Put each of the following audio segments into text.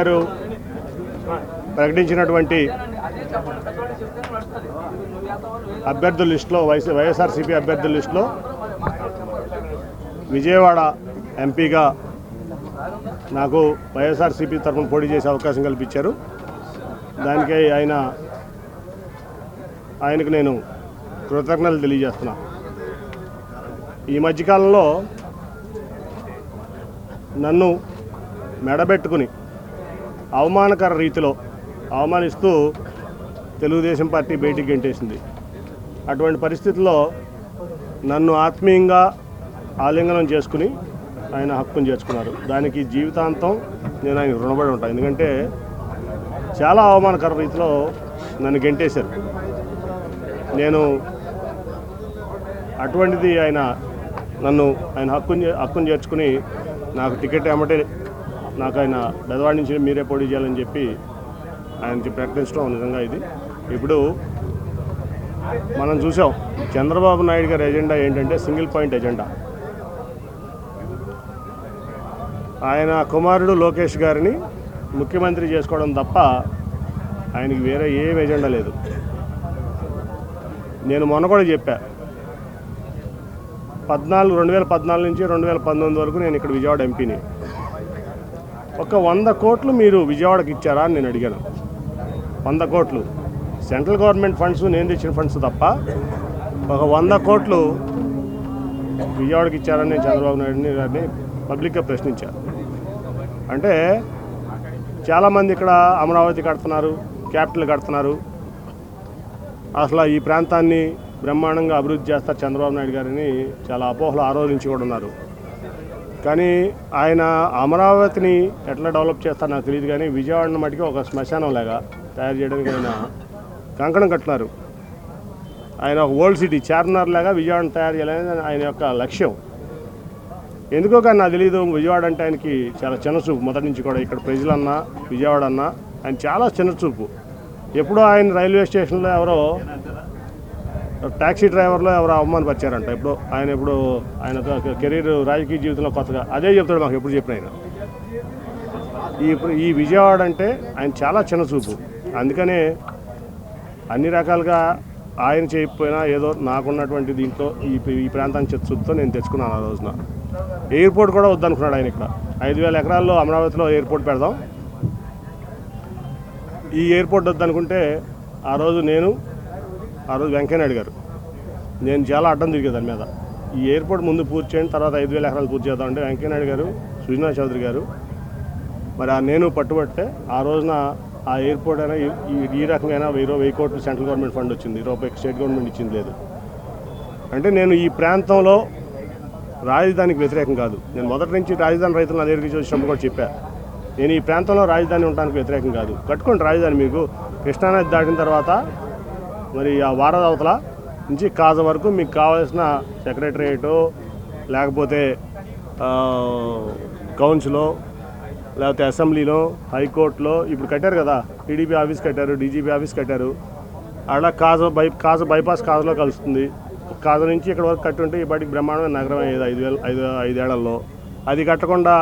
గారు ప్రకటించినటువంటి అభ్యర్థుల లిస్టులో వైస్ వైఎస్ఆర్సీపీ అభ్యర్థుల లిస్టులో విజయవాడ ఎంపీగా నాకు వైఎస్ఆర్సీపీ తరఫున పోటీ చేసే అవకాశం కల్పించారు. దానికై ఆయన ఆయనకు నేను కృతజ్ఞతలు తెలియజేస్తున్నా. ఈ మధ్యకాలంలో నన్ను మెడబెట్టుకుని అవమానకర రీతిలో అవమానిస్తూ తెలుగుదేశం పార్టీ బయటికి గెంటేసింది. అటువంటి పరిస్థితుల్లో నన్ను ఆత్మీయంగా ఆలింగనం చేసుకుని ఆయన హక్కును చేర్చుకున్నారు. దానికి జీవితాంతం నేను ఆయన రుణపడి ఉంటాను. ఎందుకంటే చాలా అవమానకర రీతిలో నన్ను గెంటేశారు. నేను అటువంటిది ఆయన నన్ను ఆయన హక్కుని హక్కును చేర్చుకుని నాకు టికెట్ ఏమంటే నాకు ఆయన బెదవాడి నుంచి మీరే పోటీ చేయాలని చెప్పి ఆయనకి ప్రకటించడం నిజంగా ఇది. ఇప్పుడు మనం చూసాం చంద్రబాబు నాయుడు గారి ఎజెండా ఏంటంటే సింగిల్ పాయింట్ ఎజెండా. ఆయన కుమారుడు లోకేష్ గారిని ముఖ్యమంత్రి చేసుకోవడం తప్ప ఆయనకి వేరే ఏం ఎజెండా లేదు. నేను మొన్న కూడా చెప్పా పద్నాలుగు రెండు వేల పద్నాలుగు నుంచి రెండు వేల పంతొమ్మిది వరకు నేను ఇక్కడ విజయవాడ ఎంపీని. ఒక వంద కోట్లు మీరు విజయవాడకి ఇచ్చారా అని నేను అడిగాను. వంద కోట్లు. సెంట్రల్ గవర్నమెంట్ ఫండ్స్ నేను తెచ్చిన ఫండ్స్ తప్ప ఒక వంద కోట్లు విజయవాడకి ఇచ్చారని చంద్రబాబు నాయుడు గారిని పబ్లిక్గా ప్రశ్నించారు అంటే చాలామంది ఇక్కడ అమరావతి కడుతున్నారు క్యాపిటల్ కడుతున్నారు. అసలు ఈ ప్రాంతాన్ని బ్రహ్మాండంగా అభివృద్ధి చేస్తారు చంద్రబాబు నాయుడు గారిని చాలా అపోహలు ఆరోధించి కూడా ఉన్నారు. కానీ ఆయన అమరావతిని ఎట్లా డెవలప్ చేస్తారో నాకు తెలియదు కానీ విజయవాడను మటుకు ఒక శ్మశానం లాగా తయారు చేయడానికి ఆయన కంకణం కట్టినారు. ఆయన ఒక ఓల్డ్ సిటీ చార్మినార్ లాగా విజయవాడ తయారు చేయాలని ఆయన యొక్క లక్ష్యం. ఎందుకో కానీ నాకు తెలియదు విజయవాడ అంటే ఆయనకి చాలా చిన్నచూపు. మొదటి నుంచి కూడా ఇక్కడ ప్రజలన్నా విజయవాడ అన్నా ఆయన చాలా చిన్నచూపు. ఎప్పుడో ఆయన రైల్వే స్టేషన్లో ఎవరో ట్యాక్సీ డ్రైవర్లో ఎవరో అవమానపరిచారంట? ఇప్పుడు ఆయన ఇప్పుడు ఆయన కెరీర్ రాజకీయ జీవితంలో కొత్తగా అదే చెప్తాడు మాకు ఎప్పుడు చెప్పిన ఆయన. ఈ ఈ విజయవాడ అంటే ఆయన చాలా చిన్న చూపు. అందుకనే అన్ని రకాలుగా ఆయన చేయకపోయినా ఏదో నాకున్నటువంటి దీంట్లో ఈ ఈ ప్రాంతాన్ని చూపుతో నేను తెచ్చుకున్నాను ఆ రోజున. ఎయిర్పోర్ట్ కూడా వద్దనుకున్నాడు ఆయన ఇక్కడ. ఐదు వేల ఎకరాల్లో అమరావతిలో ఎయిర్పోర్ట్ పెడదాం. ఈ ఎయిర్పోర్ట్ వద్దనుకుంటే ఆ రోజు నేను ఆ రోజు వెంకయ్యనాయుడు గారు. నేను చాలా అడ్డం తిరిగే దాని మీద. ఈ ఎయిర్పోర్ట్ ముందు పూర్తి చేయండి తర్వాత ఐదు వేల ఎకరాలు పూర్తి చేద్దామంటే వెంకయ్యనాయుడు గారు సుజనా చౌదరి గారు. మరి ఆ నేను పట్టుబట్టే ఆ రోజున ఆ ఎయిర్పోర్ట్ అయినా ఈ- రకమైన ఈ వెయ్యి వెయ్యి కోట్లు సెంట్రల్ గవర్నమెంట్ ఫండ్ వచ్చింది. రూపాయి స్టేట్ గవర్నమెంట్ ఇచ్చింది లేదు. అంటే నేను ఈ ప్రాంతంలో రాజధానికి వ్యతిరేకం కాదు. నేను మొదటి నుంచి రాజధాని రైతులు నా దగ్గరికి వచ్చినప్పుడు కూడా చెప్పా. నేను ఈ ప్రాంతంలో రాజధాని ఉండడానికి వ్యతిరేకం కాదు. కట్టుకోండి రాజధాని మీకు. కృష్ణానది దాటిన తర్వాత మరి ఆ వారద అవతల నుంచి కాజ వరకు మీకు కావాల్సిన సెక్రటరియట్ లేకపోతే కౌన్సిలో లేకపోతే అసెంబ్లీలో హైకోర్టులో ఇప్పుడు కట్టారు కదా టీడీపీ ఆఫీస్ కట్టారు డీజీపీ ఆఫీస్ కట్టారు. అలా కాజ బై కాజ బైపాస్ కాజలో కలుస్తుంది. కాజ నుంచి ఇక్కడ వరకు కట్టుంటే ఉంటే ఇప్పటికి బ్రహ్మాండమైన నగరం అయ్యేది ఐదు వేల ఐదు ఐదేళ్ళలో. అది కట్టకుండా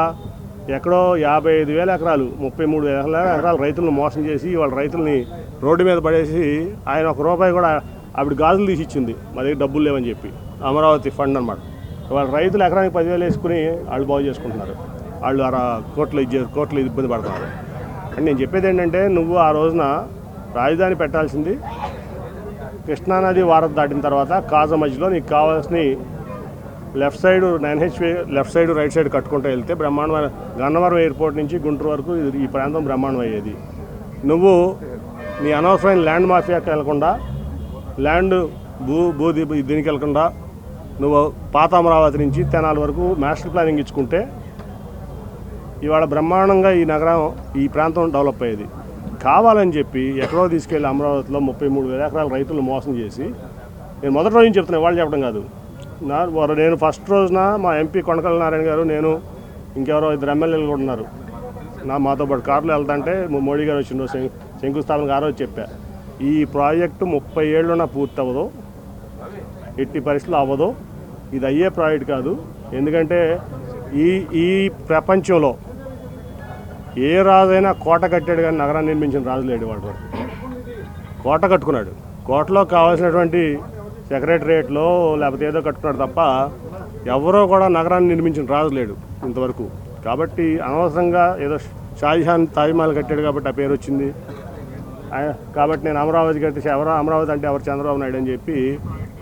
ఎక్కడో యాభై ఐదు వేల ఎకరాలు ముప్పై మూడు వేల ఎకరాలు రైతులను మోసం చేసి వాళ్ళ రైతుల్ని రోడ్డు మీద పడేసి ఆయన ఒక రూపాయి కూడా ఆవిడ గాజులు తీసి ఇచ్చింది మా దగ్గర డబ్బులు లేవని చెప్పి. అమరావతి ఫండ్ అనమాట వాళ్ళ రైతులు ఎకరానికి పదివేలు వేసుకుని వాళ్ళు బాగు చేసుకుంటున్నారు. వాళ్ళు అర కోట్లు ఇది కోట్లు ఇబ్బంది పడుతున్నారు. అండ్ నేను చెప్పేది ఏంటంటే నువ్వు ఆ రోజున రాజధాని పెట్టాల్సింది కృష్ణానది వారం దాటిన తర్వాత కాజ మధ్యలో నీకు కావాల్సిన left side nine HP left side right side కట్టుకుంటూ వెళ్తే బ్రహ్మాండమైన గన్నవరం ఎయిర్పోర్ట్ నుంచి గుంటూరు వరకు ఇది- ఈ ప్రాంతం బ్రహ్మాండం అయ్యేది నువ్వు నీ అనవసరమైన ల్యాండ్ మాఫియాకి వెళ్ళకుండా ల్యాండ్ భూ భూ దీనికి వెళ్ళకుండా నువ్వు పాత అమరావతి నుంచి తెనాల వరకు మాస్టర్ ప్లానింగ్ ఇచ్చుకుంటే ఇవాళ బ్రహ్మాండంగా ఈ నగరం ఈ ప్రాంతం డెవలప్ అయ్యేది. కావాలని చెప్పి ఎక్కడో తీసుకెళ్ళి అమరావతిలో ముప్పై మూడు వేల ఎకరాల రైతులను మోసం చేసి నేను మొదటి రోజు చెప్తున్నాను చెప్తున్నా వాళ్ళు చెప్పడం కాదు. నా వారు నేను ఫస్ట్ రోజున మా ఎంపీ కొనకల నారాయణ గారు నేను ఇంకెవరో ఇద్దరు ఎమ్మెల్యేలు కూడా ఉన్నారు. నా మాతో పాటు కారులో వెళ్తుంటే మో- మోడీ గారు వచ్చిండ్రు శంకుస్థాపన గారో చెప్పా. ఈ ప్రాజెక్టు ముప్పై ఏళ్ళున పూర్తి అవ్వదు ఎట్టి పరిస్థితులు అవ్వదు ఇది అయ్యే ప్రాజెక్ట్ కాదు. ఎందుకంటే ఈ ఈ ప్రపంచంలో ఏ రాజైనా కోట కట్టాడు కానీ నగరాన్ని నిర్మించిన రాజు లేడు వాడు. కోట కట్టుకున్నాడు. కోటలో కావాల్సినటువంటి సెక్రటరియట్లో లేకపోతే ఏదో కట్టుకున్నాడు తప్ప ఎవరో కూడా నగరాన్ని నిర్మించిన రాజు లేడు ఇంతవరకు. కాబట్టి అనవసరంగా ఏదో షాజహాన్ తాజ్మహల్ కట్టాడు కాబట్టి ఆ పేరు వచ్చింది. కాబట్టి నేను అమరావతి కట్టేసి ఎవరో అమరావతి అంటే ఎవరు చంద్రబాబు నాయుడు అని చెప్పి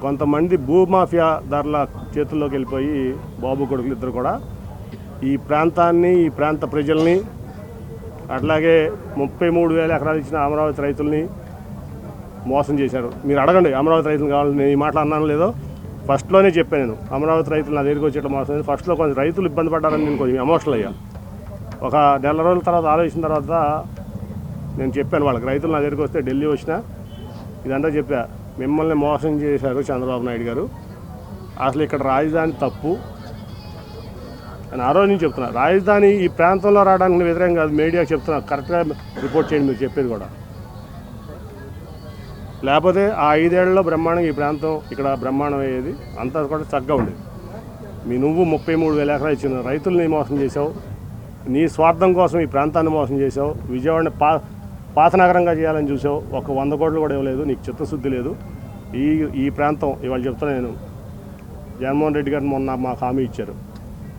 కొంతమంది భూమాఫియా ధరల చేతుల్లోకి వెళ్ళిపోయి బాబు కొడుకులు ఇద్దరు కూడా ఈ ప్రాంతాన్ని ఈ ప్రాంత ప్రజల్ని అట్లాగే ముప్పై మూడు వేల ఎకరాలు ఇచ్చిన అమరావతి రైతుల్ని మోసం చేశారు. మీరు అడగండి అమరావతి రైతులు కావాలని నేను ఈ మాటలు అన్నాను లేదో? ఫస్ట్లోనే చెప్పాను నేను అమరావతి రైతులు నా దగ్గరికి వచ్చేట మోసం ఫస్ట్లో కొంచెం రైతులు ఇబ్బంది పడ్డారని నేను కొంచెం ఎమోషనల్ అయ్యాను ఒక నెల రోజుల తర్వాత ఆలోచించిన తర్వాత నేను చెప్పాను వాళ్ళకి. రైతులు నా దగ్గరికి వస్తే ఢిల్లీ వచ్చినా ఇదంతా చెప్పా. మిమ్మల్ని మోసం చేశారు చంద్రబాబు నాయుడు గారు. అసలు ఇక్కడ రాజధాని తప్పు అని ఆ రోజు నుంచి చెప్తున్నా. రాజధాని ఈ ప్రాంతంలో రావడానికి వ్యతిరేకం కాదు. మీడియాకి చెప్తున్నా. కరెక్ట్గా రిపోర్ట్ చేయండి మీరు చెప్పేది కూడా. లేకపోతే ఆ ఐదేళ్ళలో బ్రహ్మాండంగా ఈ ప్రాంతం ఇక్కడ బ్రహ్మాండం అయ్యేది అంతా కూడా చక్కగా ఉండేది. మీ నువ్వు ముప్పై మూడు వేల ఎకరాలు ఇచ్చిన రైతుల్ని మోసం చేసావు నీ స్వార్థం కోసం ఈ ప్రాంతాన్ని మోసం చేసావు విజయవాడని పా పాత నగరంగా చేయాలని చూసావు. ఒక వంద కోట్లు కూడా ఇవ్వలేదు. నీకు చిత్తశుద్ధి లేదు. ఈ ఈ ప్రాంతం ఇవాళ చెప్తున్నా నేను. జగన్మోహన్ రెడ్డి గారు మొన్న మాకు హామీ ఇచ్చారు.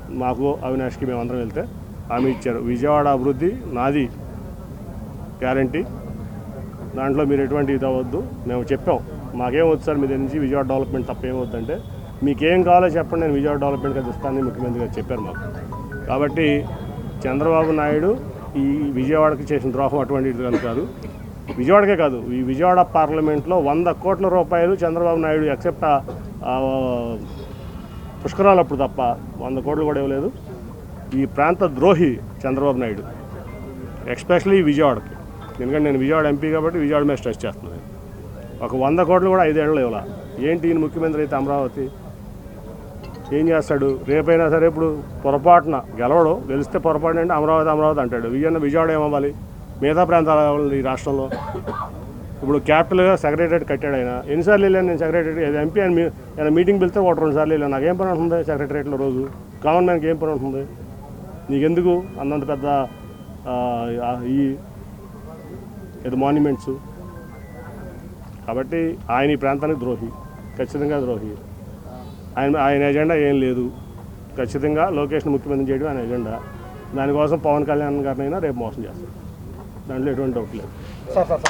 మాకు అవినాష్కి మేమందరం వెళ్తే హామీ ఇచ్చారు. విజయవాడ అభివృద్ధి నాది. గ్యారంటీ. దాంట్లో మీరు ఎటువంటి ఇది అవ్వద్దు. మేము చెప్పాం. మాకేం వద్దు సార్ మీ దగ్గర నుంచి విజయవాడ డెవలప్మెంట్ తప్ప ఏం మీకేం కావాలో చెప్పండి. నేను విజయవాడ డెవలప్మెంట్ అది ఇస్తానని ముఖ్యమంత్రి గారు చెప్పారు మాకు. కాబట్టి చంద్రబాబు నాయుడు ఈ విజయవాడకి చేసిన ద్రోహం అటువంటిది కనుక కాదు. విజయవాడకే కాదు. ఈ విజయవాడ పార్లమెంట్లో వంద కోట్ల రూపాయలు చంద్రబాబు నాయుడు ఎక్సెప్ట్ పుష్కరాలు అప్పుడు తప్ప వంద కోట్లు కూడా ఇవ్వలేదు. ఈ ప్రాంత ద్రోహి చంద్రబాబు నాయుడు ఎస్పెషలీ విజయవాడకి. ఎందుకంటే నేను విజయవాడ ఎంపీ కాబట్టి విజయవాడ మీద స్ట్రెస్ చేస్తున్నాను. ఒక వంద కోట్లు కూడా ఐదేళ్ళు ఇవ్వాల. ఏంటి ఈయన ముఖ్యమంత్రి అయితే అమరావతి? ఏం చేస్తాడు? రేపైనా సరే ఇప్పుడు పొరపాటున గెలవడు గెలిస్తే పొరపాటున అంటే అమరావతి అమరావతి అంటాడు. విజయన్న విజయవాడ ఏమవ్వాలి? మిగతా ప్రాంతాలు కావాలి ఈ రాష్ట్రంలో. ఇప్పుడు క్యాపిటల్గా సెక్రటరేట్ కట్టాడు ఆయన. ఎన్నిసార్లు వెళ్ళాను నేను సెక్రటరీ ఎంపీ అని మీ- ఆయన మీటింగ్ పిలిస్తే ఒకటి రెండు సార్లు వెళ్ళాను. నాకేం పని ఉంటుంది సెక్రటరేట్లో రోజు? కామన్ మ్యాన్కి ఏం పని ఉంటుంది? నీకెందుకు అంతంత పెద్ద ఈ ఏదో మాన్యుమెంట్స్ కాబట్టి ఆయన ఈ ప్రాంతానికి ద్రోహి. ఖచ్చితంగా ద్రోహి. ఆయన ఆయన ఎజెండా ఏం లేదు. ఖచ్చితంగా లోకేష్ని ముఖ్యమంత్రి చేయడం ఆయన ఎజెండా. దానికోసం పవన్ కళ్యాణ్ గారినైనా రేపు మోసం చేస్తారు దాంట్లో ఎటువంటి డౌట్ లేదు. Sir sir.